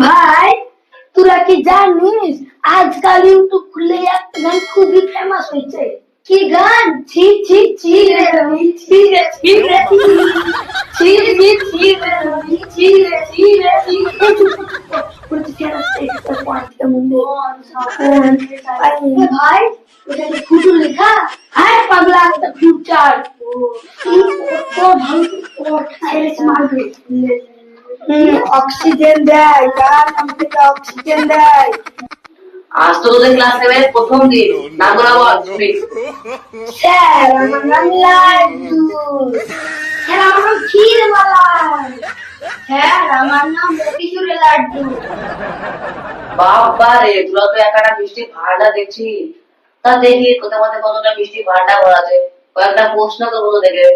ভাই, তোরা কি জানিস, আজকাল ইউটিউব খুললে একটা গান খুবই ফেমাস হয়েছে। কি গান? ছি ছি ছি রে রবি ছি রে ছি রে, ছি। ছি ছি রে রবি ছি রে ছি রে, ছি ভাই, ওটা কি ফুটু লেখা? হ্যাঁ পাগলা ফিউচার তো ভালো মারবে অক্সিজেন দেয় গান আমাকে অক্সিজেন দেয়। আজ তো তোদের ক্লাস সেভেনের প্রথম দিন। নাম বলা বল শুনি স্যার আমার নাম লাড্ডু স্যার আমার নাম স্যার আমার নাম লাড্ডু। বাবা রে তোরা তো একটা মিষ্টি ভাড়া দেখছি। তা দেখি কোথাও মধ্যে কতটা মিষ্টি ভাড়া করা যায় কয়েকটা প্রশ্ন করব দেখে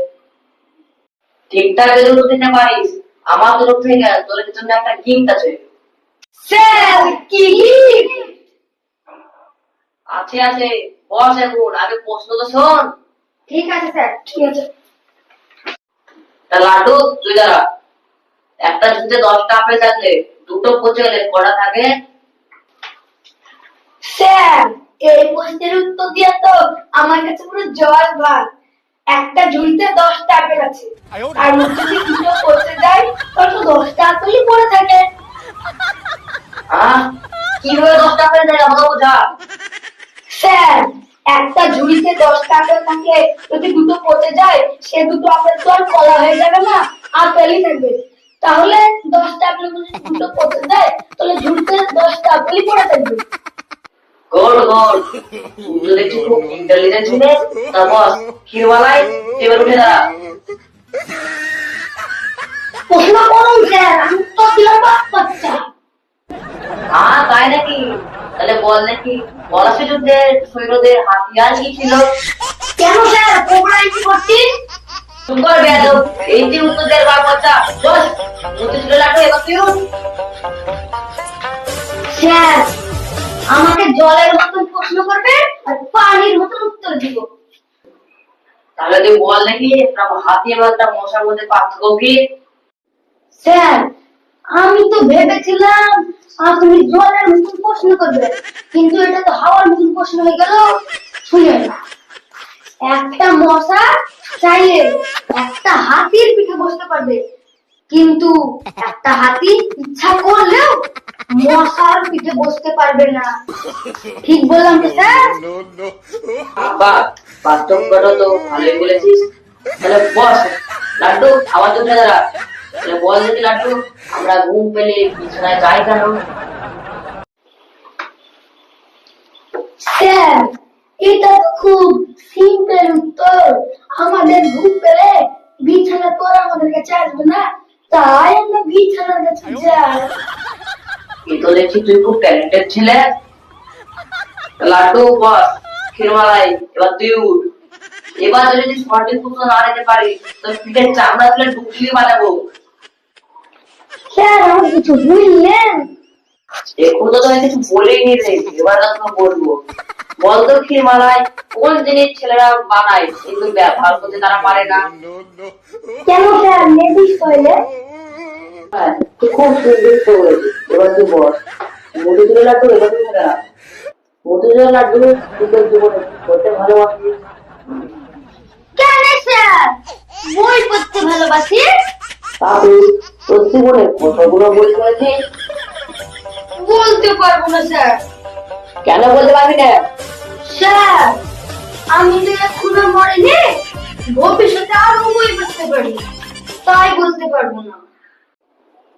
ঠিকঠাক যদি দিতে পারিস? আমার তরফ থেকে তোর জন্য একটা গিফট আছে। স্যার কি আছে আছে। বস এখন আগে প্রশ্ন তো শোন। ঠিক আছে স্যার ঠিক আছে। তা লাড্ডু তুই দাঁড়া। একটা ঝুঁতে দশটা আপেল থাকলে দুটো পচে গেলে কটা থাকে? স্যার এই প্রশ্নের উত্তর দিয়ে তো আমার কাছে পুরো জল ভাত একটা ঝুড়িতে দশটা আপেল আছে। আর যদি দুটো পচে যায় তাহলে তো দশটা আপেলই পড়ে থাকে। কীভাবে দশটা আপেল থাকে আমাকে বোঝা? স্যার একটা ঝুড়িতে দশটা আপেল থাকে যদি দুটো পচে যায় সে দুটো আপেল তো আর কলা হয়ে যাবে না আপেলই থাকবে। তাহলে দশটা আপেল যদি দুটো পচে যায় তাহলে ঝুড়িতে দশটা আপেলই পড়ে থাকবে। তো দেখছি খুব ইন্টেলিজেন্ট ছিলে তা বস ক্ষীরবালাই এবার উঠে দাঁড়া। প্রশ্ন করুন স্যার উত্তর দিলাম বাচ্চা। হ্যাঁ তাই নাকি? তাহলে বল নাকি পলাশি যুদ্ধের সৈন্যদের হাতিয়ার কি ছিল? কেন স্যার? কোবরা কি করছিস? চুপ কর এই যে উত্তর বাপ বাচ্চা। বস মুতি লাগবে এবার তুই স্যার আমাকে জলের মতন প্রশ্ন করবে আর পানির মতন উত্তর দিব। তাহলে তুই বল নাকি একটা হাতি এবং একটা মশার মধ্যে পার্থক্য কি? স্যার আমি তো ভেবেছিলাম আপনি জলের মতন প্রশ্ন করবে কিন্তু এটা তো হাওয়ার মতন প্রশ্ন হয়ে গেল। শুনেন একটা মশা চাইলে একটা হাতির পিঠে বসতে পারবে কিন্তু একটা হাতি ইচ্ছা করলেও মশার পিঠে বসতে পারবে না। ঠিক বললাম তো স্যার? বাবা পার্থক্যটা তো ভালোই বলেছিস। তাহলে বস লাড্ডু দাঁড়া। তাহলে বল দেখি লাড্ডু আমরা ঘুম পেলে বিছানায় যাই কেন? স্যার এটা তো খুব সিম্পল উত্তর। আমাদের ঘুম পেলে বিছানা তো আমাদের কাছে আসবে না। তাই আমরা বিছানার কাছে যাই। এই তো দেখছি তুই খুব ট্যালেন্টেড ছিলে। লাড্ডু বস ক্ষীরমালাই এবার তুই উঠ। এবার যদি সঠিক উত্তর না দিতে পারিস তো পিঠের চামড়া তুলে ঢুকলিয়ে বাজাবো স্যার আমার কিছু বুঝলেন এখন তো তোকে কিছু বলেই নি রে এবার না তোকে বলব। বল তো ক্ষীরমালাই কোন জিনিস ছেলেরা বানায়? কিন্তু ব্যবহার করতে তারা পারে না। কেন স্যার লেডিস টয়লেট হ্যাঁ, খুব সুন্দর তো তুই বস মধুচুরের লাড্ডু এবার না। মধুচুরের লাড্ডু তুই তোর জীবনে করতে ভালোবাসিস কেন স্যার? বই পড়তে ভালোবাসি? তা তোর জীবনে কতগুলো বই পড়েছিস বলতে পারব না স্যার। কেন বলতে পারবি না? স্যার আমি তো এখনও মরিনি ভবিষ্যতে আরও বই পড়তে পারি। তাই বলতে পারব না।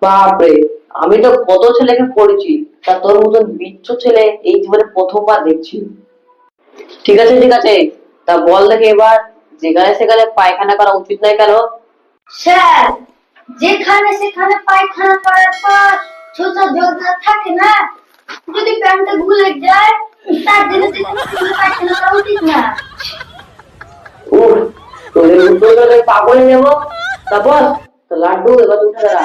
বাপরে আমি তো কত ছেলেকে পড়েছি তা তোর মতন বিচ্ছু ছেলে এই জীবনে প্রথমবার দেখছি। ঠিক আছে ঠিক আছে তা বল দেখে এবার যেখানে সেখানে পায়খানা করা উচিত নয় কেন? স্যার যেখানে সেখানে পায়খানা করার পর ছোটা জলটা থাকে না যদি প্যান্টটা ভুলে যায় তার জন্য পায়খানা করা উচিত না। তোদের উত্তর পাগল নেব। তা বল তো লাড্ডু এবার উঠে দাঁড়া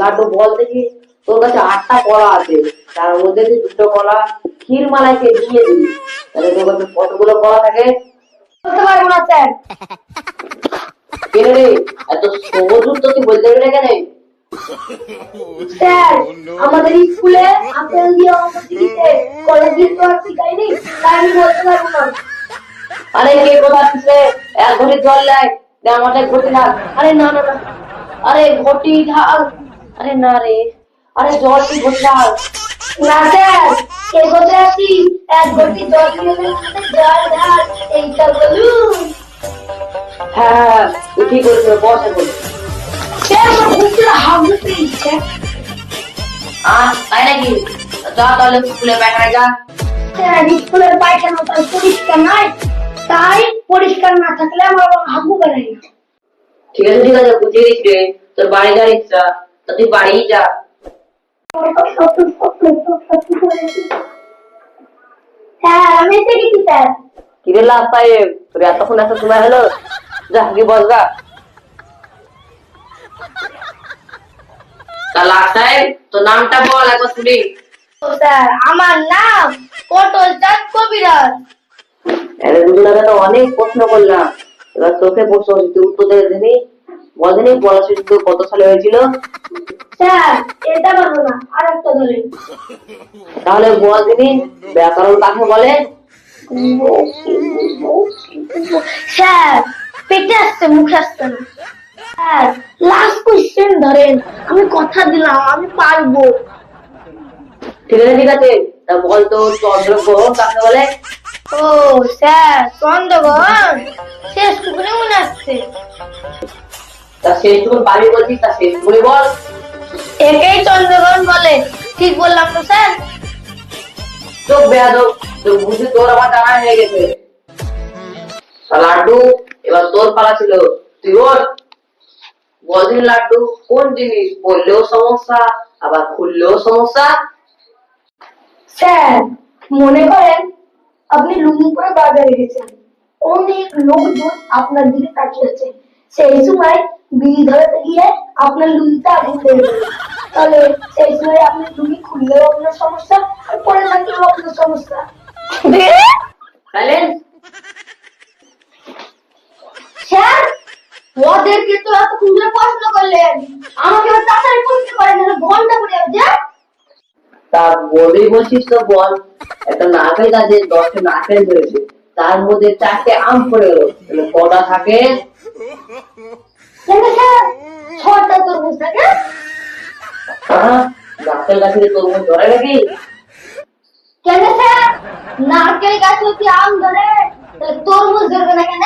লাড্ডু বল দেখি, তোর কাছে আটটা কলা আছে, তার মধ্যে দুটো কলা, ক্ষীর মালাইকে দিয়ে দিবি। তাহলে তোর কাছে কতগুলো কলা থাকে? বলতে পারব না, স্যার। এত সহজ উত্তর তুই বলতে পারবি না স্যার, আমাদের স্কুলে আপেল দিয়ে শিখিতে কলেজে তো আর তাই আমি বলতে পারব না। আরে কে কোথা এক ঘটি জল নেয় আমাদের ঘটি ঢাল আরে না না না। আরে ঘটি ঢাল আরে না রে। আরে জল কি ঘটি না স্যার এগোতে আসি এক ঘটি জল দিয়ে জল ঢাল। এইটা বলুন। হ্যাঁ তুই ঠিক বলেছিস বস এখন স্যার আমার ঘুরতে হাবুতে ইচ্ছে আহ তাই নাকি? যা তাহলে স্কুলে পায়খানা যা। স্যার স্কুলের পায়খানা তাই পরিষ্কার নাই তাই পরিষ্কার না থাকলে আমার হাগু বেড়াই ঠিক আছে ঠিক আছে বুঝিয়ে দিচ্ছি তোর বাড়ি যাওয়ার ইচ্ছা। তা তুই বাড়িই যা। আমি এসে গেছি স্যার। কিরে লাভ সাহেব তোর এতক্ষণ এত সময় হলো? যা কি বস লাভ সাহেব তোর নামটা বল একবার শুনি। স্যার আমার নাম পটল চাঁদ কবিরাজ। এর দুজনকে তো অনেক প্রশ্ন করলাম। এবার চোখে প্রশ্ন উত্তর দিয়ে দিবি বলদিনি পড়াশোনা তোর কত সালে হয়েছিল? স্যার এটা পারব না আর একটা ধরেন তাহলে বল দিবি ব্যাকরণ কাকে বলে? স্যার পেটে আসছে মুখে আসছে না। স্যার লাস্ট কোশ্চেন ধরেন আমি কথা দিলাম আমি পারব। ঠিক আছে ঠিক আছে। তা বল তো চন্দ্রগ্রহণ কাকে বলে? ও স্যার চন্দ্রগ্রহণ শেষ টুকুনি মনে আসছে। তা তা বল একেই চন্দ্রগ্রহণ বলে। ঠিক বললাম তো স্যার। চোখ বেয়াদব তোর তোর আমার জানা হয়ে গেছে। লাড্ডু এবার তোর পালা ছিল। তুই ওর বলদিন লাড্ডু কোন জিনিস পড়লেও সমস্যা আবার খুললেও সমস্যা? স্যার মনে করেন আপনি লুঙ্গি পরে বাজারে গেছেন। অনেক লোকজন আপনার দিকে তাকিয়েছে সেই সময় বিড়ি ধরাতে গিয়ে আপনার লুঙ্গিটা আগুন লেগে গেল। তাহলে সেই সময় আপনি লুঙ্গি খুললেও আপনার সমস্যা আর পরে থাকলেও আপনার সমস্যা। সাইলেন্স স্যার ওদেরকে তো এতক্ষণ ধরে প্রশ্ন করলেন। আমাকে তাড়াতাড়ি করতে পারেন না ঘণ্টা পড়ে যাবে। তা বলেই বলছিস তো বল। একটা গাছে দশটা ধরেছে তার মধ্যে চারটে আম পড়ে গেল। কটা থাকে? ছটা তরমুজ থাকে হ্যাঁ নারকেল গাছে তরমুজ ধরে নাকি? কেন স্যার নারকেল গাছে কি আম ধরে? তরমুজ ধরবে না কেন?